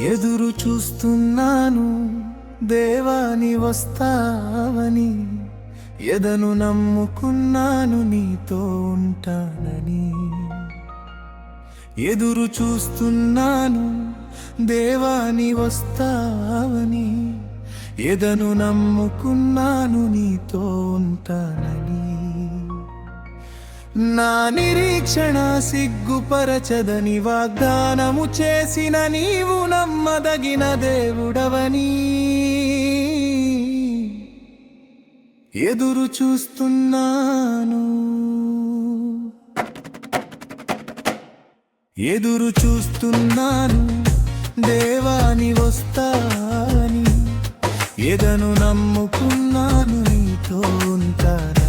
ఎదురు చూస్తున్నాను దేవాని వస్తావని ఎదను నమ్ముకున్నాను నీతో ఉంటానని. ఎదురు చూస్తున్నాను దేవాని వస్తావని ఎదను నమ్ముకున్నాను నీతో ఉంటానని. నా నిరీక్షణ సిగ్గుపరచదని వాగ్దానము చేసిన నీవు నమ్మదగిన దేవుడవని. ఎదురు చూస్తున్నాను. ఎదురు చూస్తున్నాను. దేవాని వస్తాని ఎదను నమ్ముకున్నాను నీతో ఉంటానని.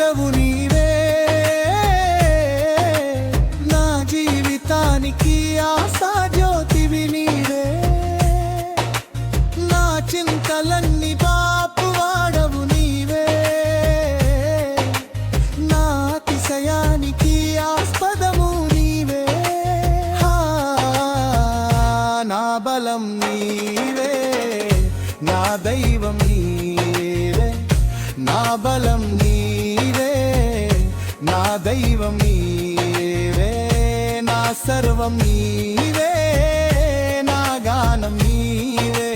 రక్షకుడవు నీవే. నా జీవితానికి ఆశా జ్యోతివి నీవే. నా చింతలన్నీ బాపు వాడవు నీవే. నా అతిశయానికి ఆస్పదము నీవే. నా బలం నీవే. నా దైవం నీవే. నా బలం నీ దైవం నీవే నా సర్వం నీవే నా గానం నీవే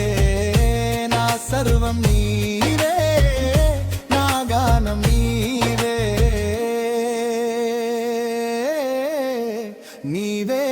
నా సర్వం నీవే నా గానం నీవే. నీవే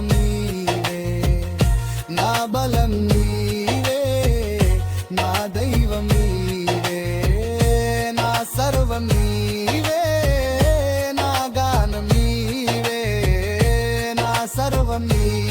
దైవం నీవే నా బలం నీవే నా దైవం నీవే నా సర్వం నీవే నా గానం నీవే నా సర్వం నీవే.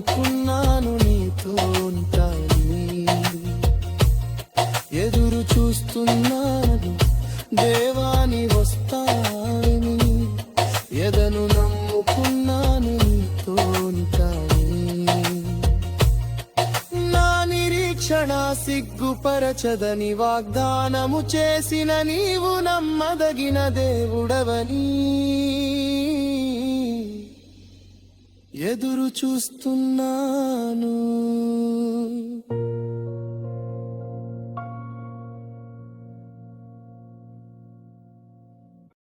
అనుకున్నాను నీతో ఎదురు చూస్తున్నాను దేవాని వస్తాని ఎదను నమ్ముకున్నాను నీతో నా నిరీక్షణ సిగ్గుపరచదని వాగ్దానము చేసిన నీవు నమ్మదగిన దేవుడవని. ఎదురు చూస్తున్నాను.